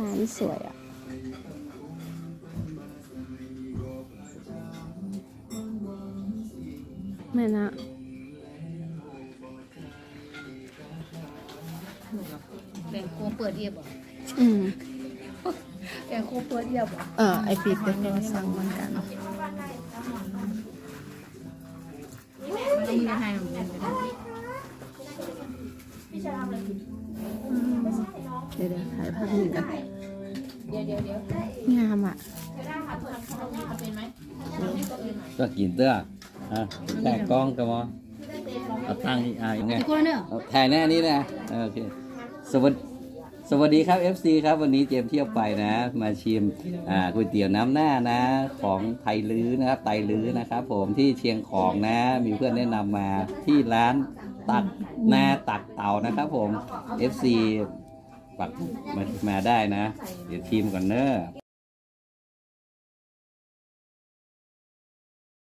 ร้านสวยอะแม่นะแบ่งโคมเปิดเอียบเหรออืมแบ่งโคมเปิดเอียบเหรอเออไอปีเป็นก็สั่งเหมือนกันมันต้องมีในไทยของมันก็ได้ เดี๋ยวเดี๋ยวถ่ายภาพหนึ่งกันเดี๋ยวเดี๋ยวเดี๋ยวงามอะเป็นไหมก็กินเตื้ออะแค่กล้องก็มอเอาตั้งนี่อะยังไงทุกคนเนอะเอาถ่ายหน้านี้นะเออโอเคสวัสดีสวัสดีครับ FC ครับวันนี้เจมส์เที่ยวไปนะ มาชิมอ่าก๋วยเตี๋ยวน้ำหน้านะ ของไทยลื้อนะครับไตลื้อนะครับ ผมที่เชียงของนะ มีเพื่อนแนะนำมาที่ร้านตักนาตักเต่านะครับ ผม FC ปักมามาได้นะ เดี๋ยวทีมก่อนเนอะ